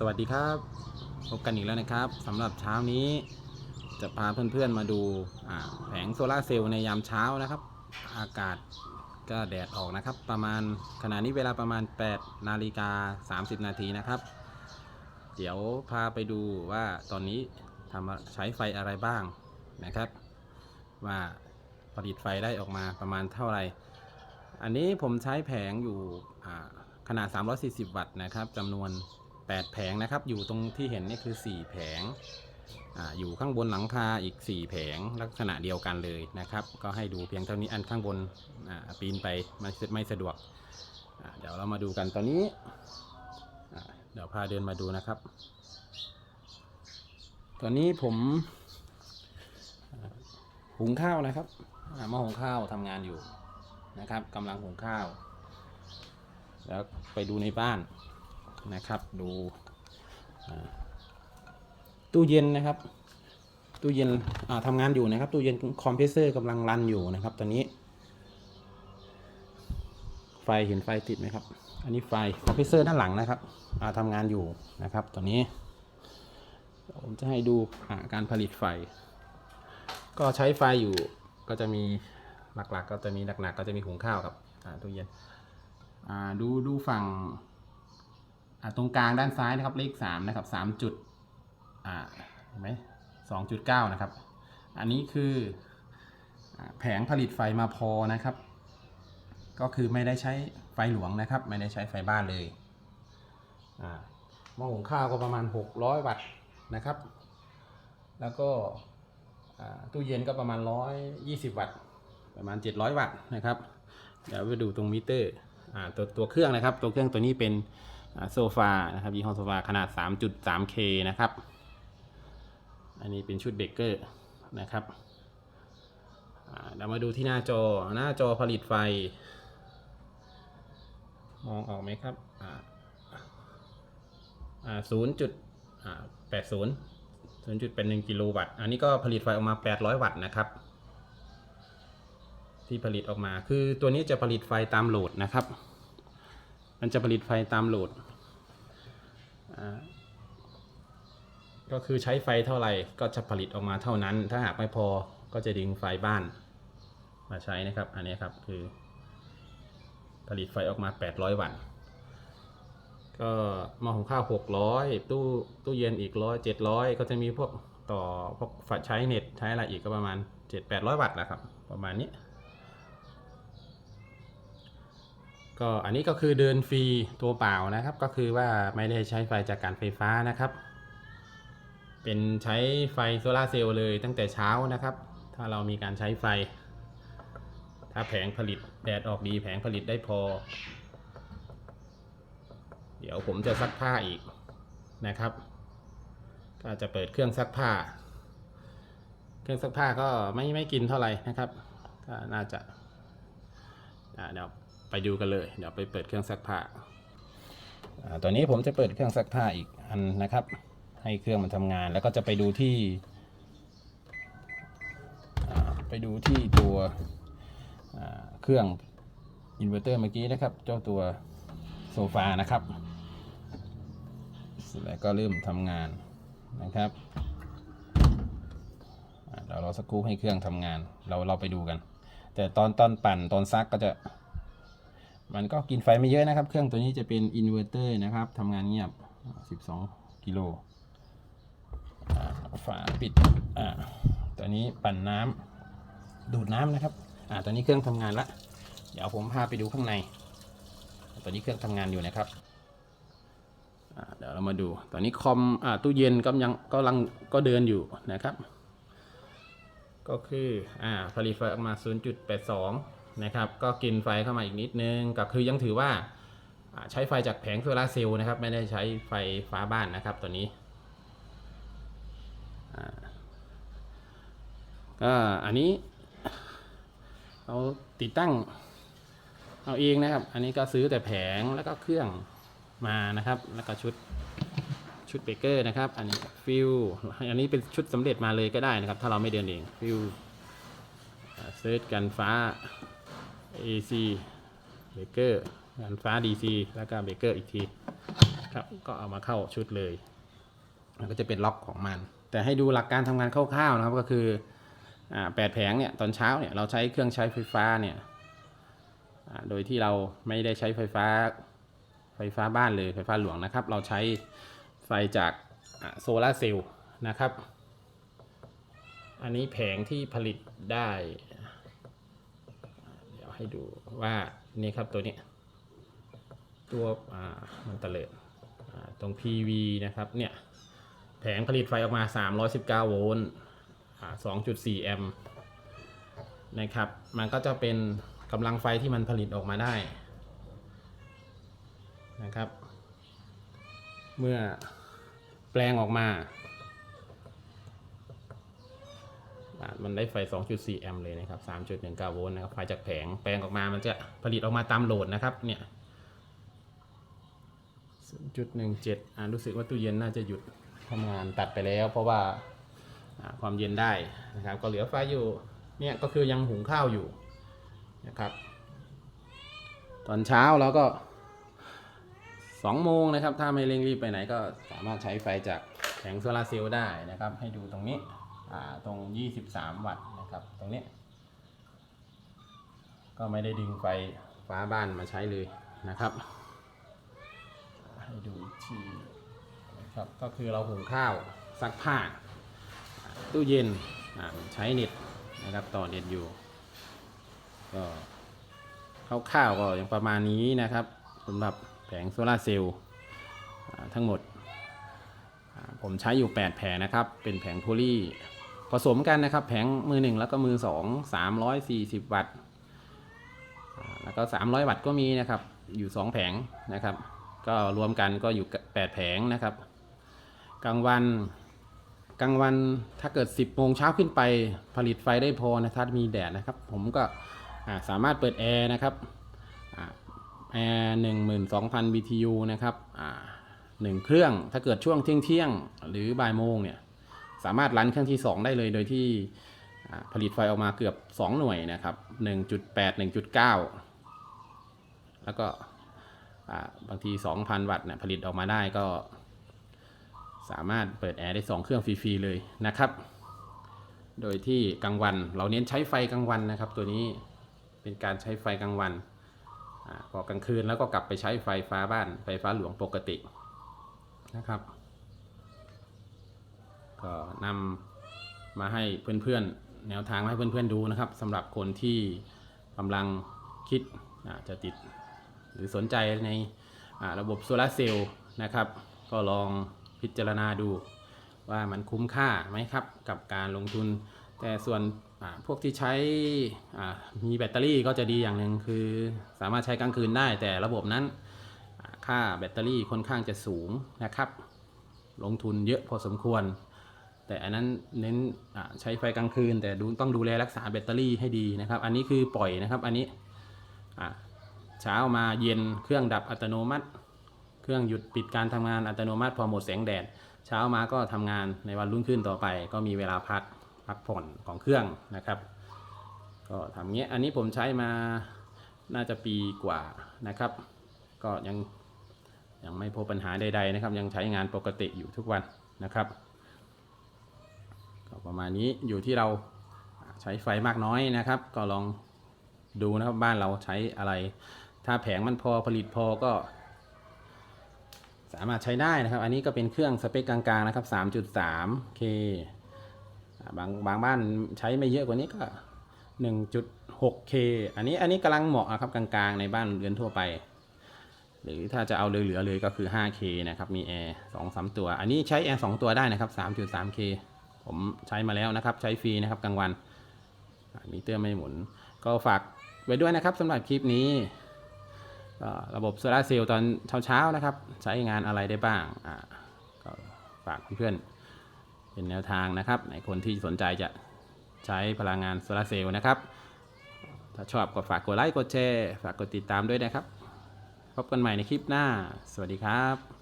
สวัสดีครับพบกันอีกแล้วนะครับสำหรับเช้านี้จะพาเพื่อนๆมาดูาแผงโซลาเซลล์ในยามเช้านะครับ อากาศก็แดดออกนะครับ ประมาณขณะนี้เวลาประมาณ 8 นาฬิกา 30 นาทีนะครับ เดี๋ยวพาไปดูว่าตอนนี้ทำใช้ไฟอะไรบ้างนะครับ ว่าผลิตไฟได้ออกมาประมาณเท่าไหร่ อันนี้ผมใช้แผงอยู่อ่าขนาด 340 วัตต์นะครับจำนวน 8 แผงนะครับ อยู่ตรงที่เห็นนี่คือ 4 แผงออยู่ข้างบนหลังคาอีก 4 แผงลักษณะเดียวกันเลยนะครับ ก็ให้ดูเพียงเท่านี้อันข้างบนปีนไปมันไม่สะดวก เดี๋ยวเรามาดูกันตอนนี้ เดี๋ยวพาเดินมาดูนะครับ ตอนนี้ผมหุงข้าวนะครับอ่าหุงข้าวทำงานอยู่นะครับกำลังหุงข้าว แล้วไปดูในบ้าน นะครับ ดูตู้เย็นนะครับ ตู้เย็นทำงานอยู่นะครับ ตู้เย็นคอมเพรสเซอร์กำลังรันอยู่นะครับ ตอนนี้ ไฟเห็นไฟติดไหมครับ อันนี้ไฟคอมเพรสเซอร์ด้านหลังนะครับทำงานอยู่นะครับ ตอนนี้ ผมจะให้ดูการผลิตไฟ ก็ใช้ไฟอยู่ก็จะมีหลักๆ ก็จะมีหนักๆก็จะมีหุงข้าวกับตู้เย็นดูดูฝั่ง ตรงกลางด้านซ้ายนะครับเลขสามนะครับสามจุดอ่าเห็นไหมสองจุดเก้านะครับ อันนี้คืออแผงผลิตไฟมาพอนะครับ ก็คือไม่ได้ใช้ไฟหลวงนะครับ ไม่ได้ใช้ไฟบ้านเลยอ่าหม้อหุงข้าวก็ประมาณ 600 วัตต์นะครับ แล้วก็ตู้เย็นก็ประมาณ 120 วัตต์ ประมาณ 700 วัตต์นะครับ เดี๋ยวไปดูตรงมิเตอร์อ่าตัวตัวเครื่องนะครับ ตัวเครื่องตัวนี้เป็น โซฟานะครับยี่ห้อโซฟาขนาด 3.3K นะครับ อันนี้เป็นชุดเบเกอร์นะครับอ่าเดี๋ยวมาดูที่หน้าจอหน้าจอผลิตไฟ มองออกไหมครับศูนย์จุดแปดศูนย์ศูนย์จุดเป็นหนึ่งกิโลวัตต์ อันนี้ก็ผลิตไฟออกมา 800 วัตต์นะครับ ที่ผลิตออกมาคือตัวนี้จะผลิตไฟตามโหลดนะครับ มันจะผลิตไฟตามโหลดอ่าก็คือใช้ไฟเท่าไหร่ก็จะผลิตออกมาเท่านั้น ถ้าหากไม่พอก็จะดึงไฟบ้าน มาใช้นะครับ อันนี้ครับคือ ผลิตไฟออกมา 800 วัตต์ ก็หม้อหุงข้าว 600 ตู้ตู้เย็นอีก100 700ก็จะมีพวกต่อพวกฝัดใช้เน็ตใช้อะไรอีกก็ประมาณ 7-800 วัตต์นะครับ ประมาณนี้ ก็อันนี้ก็คือเดินฟรีตัวเปล่านะครับ ก็คือว่าไม่ได้ใช้ไฟจากการไฟฟ้านะครับ เป็นใช้ไฟโซลาเซลล์เลยตั้งแต่เช้านะครับ ถ้าเรามีการใช้ไฟ ถ้าแผงผลิตแดดออกดีแผงผลิตได้พอ เดี๋ยวผมจะซักผ้าอีกนะครับ ก็จะเปิดเครื่องซักผ้า เครื่องซักผ้าก็ไม่ไม่กินเท่าไหร่นะครับก็น่าจะอ่าเดี๋ยว ไปดูกันเลย เดี๋ยวไปเปิดเครื่องซักผ้าตัวนี้ผมจะเปิดเครื่องซักผ้าอีกอันนะครับ ให้เครื่องมันทำงาน แล้วก็จะไปดูที่ไปดูที่ตัวเครื่องอินเวอร์เตอร์เมื่อกี้นะครับ เจ้าตัวโซฟานะครับแล้วก็เริ่มทำงานนะครับอ่าเดี๋ยวราสักครู่ให้เครื่องทำงาน เราเราไปดูกัน แต่ตอนตอนปั่นตอนซักก็จะ มันก็กินไฟไม่เยอะนะครับ เครื่องตัวนี้จะเป็นอินเวอร์เตอร์นะครับทำงานเงียบ 12 กิโลฝาปิดตัวนี้ปั่นน้ำดูดน้ำนะครับอตัวนี้เครื่องทำงานละ เดี๋ยวผมพาไปดูข้างใน ตอนนี้เครื่องทำงานอยู่นะครับเดี๋ยวเรามาดู ตอนนี้คอมอตู้เย็นก็ยังก็ลังก็เดินอยู่นะครับ ก็คืออ่าผลิตไฟออกมา 0.82 นะครับก็กินไฟเข้ามาอีกนิดนึงก็คือยังถือว่าใช้ไฟจากแผงโซลาเซลล์นะครับ ไม่ได้ใช้ไฟฟ้าบ้านนะครับตัวนี้ก็อันนี้เราติดตั้งเอาเองนะครับ อันนี้ก็ซื้อแต่แผงแล้วก็เครื่องมานะครับ แล้วก็ชุดชุดเบเกอร์นะครับ อันนี้ฟิลอันนี้เป็นชุดสำเร็จมาเลยก็ได้นะครับ ถ้าเราไม่เดินเองฟิลเซิร์ชกันฟ้า AC เบรกเกอร์กันฟ้า DC แล้วก็เบรกเกอร์อีกทีครับก็เอามาเข้าชุดเลย มันก็จะเป็นล็อกของมัน แต่ให้ดูหลักการทำงานคร่าวๆนะครับก็คืออ่าแปดแผงเนี่ยตอนเช้าเนี่ยเราใช้เครื่องใช้ไฟฟ้าเนี่ยโดยที่เราไม่ได้ใช้ไฟฟ้าไฟฟ้าบ้านเลยไฟฟ้าหลวงนะครับ เราใช้ไฟจากโซลาร์เซลล์นะครับ อันนี้แผงที่ผลิตได้ ให้ดูว่านี่ครับตัวนี้ตัวมันเตลิดตรง PV นะครับเนี่ยแผงผลิตไฟออกมา 319 โวลต์อ่า2.4 แอมป์นะครับ มันก็จะเป็นกำลังไฟที่มันผลิตออกมาได้นะครับ เมื่อแปลงออกมาอ่า มันได้ไฟ 2.4 แอมป์เลยนะครับ 3.19 โวลต์นะครับไฟจากแผงแปลงออกมา มันจะผลิตออกมาตามโหลดนะครับ เนี่ย0.17อ่ารู้สึกว่าตู้เย็นน่าจะหยุดทำงานตัดไปแล้ว เพราะว่าความเย็นได้นะครับ ก็เหลือไฟอยู่ เนี่ยก็คือยังหุงข้าวอยู่นะครับ ตอนเช้าเราก็2โมงนะครับ ถ้าไม่เร่งรีบไปไหนก็สามารถใช้ไฟจากแผงโซลาเซลล์ได้นะครับ ให้ดูตรงนี้ ตรง 23 วัตต์นะครับ ตรงนี้ ก็ไม่ได้ดึงไฟฟ้าบ้านมาใช้เลยนะครับ ให้ดูอีกทีนะครับ ก็คือเราหุงข้าวซักผ้า ตู้เย็นใช้เน็ตนะครับต่อเน็ตอยู่ ก็คร่าวๆก็ยังประมาณนี้นะครับสำหรับแผงโซลาเซลล์ทั้งหมดผมใช้อยู่ 8 แผงนะครับ เป็นแผงโพลี ผสมกันนะครับ แผงมือ 1 แล้วก็มือ 2 340 วัตต์ แล้วก็ 300 วัตต์ก็มีนะครับ อยู่ 2 แผงนะครับ ก็รวมกันก็อยู่ 8 แผงนะครับ กลางวัน กลางวันถ้าเกิด 10 โมงเช้าขึ้นไปผลิตไฟได้พอนะถ้ามีแดดนะครับ ผมก็สามารถเปิดแอร์นะครับแอร์หนึ่งหมื่นสองพัน BTU นะครับหนึ่งเครื่องถ้าเกิดช่วงเที่ยงเที่ยงหรือบ่ายโมงเนี่ย สามารถรันเครื่องที่ 2 ได้เลยโดยที่ผลิตไฟออกมาเกือบ 2 หน่วยนะครับ 1.8 1.9 แล้วก็บางที 2,000 วัตต์เนี่ยผลิตออกมาได้ก็ สามารถเปิดแอร์ได้ 2 เครื่องฟรีๆเลยนะครับ โดยที่กลางวันเราเน้นใช้ไฟกลางวันนะครับ ตัวนี้เป็นการใช้ไฟกลางวันพอกลางคืนแล้วก็กลับไปใช้ไฟฟ้าบ้านไฟฟ้าหลวงปกตินะครับ ก็นำมาให้เพื่อนๆ แนวทางมาให้เพื่อนๆดูนะครับสำหรับคนที่กำลังคิดจะติดหรือสนใจในระบบโซลาเซลล์นะครับ ก็ลองพิจารณาดูว่ามันคุ้มค่าไหมครับกับการลงทุน แต่ส่วนพวกที่ใช้มีแบตเตอรี่ก็จะดีอย่างหนึ่งคือสามารถใช้กลางคืนได้ แต่ระบบนั้นค่าแบตเตอรี่ค่อนข้างจะสูงนะครับ ลงทุนเยอะพอสมควร แต่อันนั้นเน้นใช้ไฟกลางคืน แต่ดูต้องดูแลรักษาแบตเตอรี่ให้ดีนะครับ อันนี้คือปล่อยนะครับ อันนี้เช้ามาเย็นเครื่องดับอัตโนมัติ เครื่องหยุดปิดการทำงานอัตโนมัติ พอหมดแสงแดด เช้ามาก็ทำงานในวันรุ่งขึ้นต่อไป ก็มีเวลาพักพักผ่อนของเครื่องนะครับ ก็ทำเงี้ยอันนี้ผมใช้มาน่าจะปีกว่านะครับ ก็ยังยังไม่พบปัญหาใดๆนะครับ ยังใช้งานปกติอยู่ทุกวันนะครับ ก็ประมาณนี้อยู่ที่เราใช้ไฟมากน้อยนะครับ ก็ลองดูนะครับบ้านเราใช้อะไร ถ้าแผงมันพอผลิตพอก็ สามารถใช้ได้นะครับ อันนี้ก็เป็นเครื่องสเปคกลางๆนะครับ 3.3K บางบางบ้านใช้ไม่เยอะกว่านี้ก็ 1.6K อันนี้อันนี้กำลังเหมาะนะครับกลางๆ ในบ้านเรือนทั่วไป หรือถ้าจะเอาเหลือๆเลยก็คือ 5K นะครับ มีแอร์2 3ตัว อันนี้ใช้แอร์2ตัวได้นะครับ 3.3K ผมใช้มาแล้วนะครับ ใช้ฟรีนะครับกลางวันอ่ามิเตอร์ไม่หมุน ก็ฝากไว้ด้วยนะครับสำหรับคลิปนี้ ระบบโซลาร์เซลล์ตอนเช้าๆนะครับ ใช้งานอะไรได้บ้างก็ฝากเพื่อนๆเป็นแนวทางนะครับในคนที่สนใจจะใช้พลังงานโซลาร์เซลล์นะครับ ถ้าชอบก็ฝากกดไลค์กดแชร์ฝากกดติดตามด้วยนะครับ พบกันใหม่ในคลิปหน้า สวัสดีครับ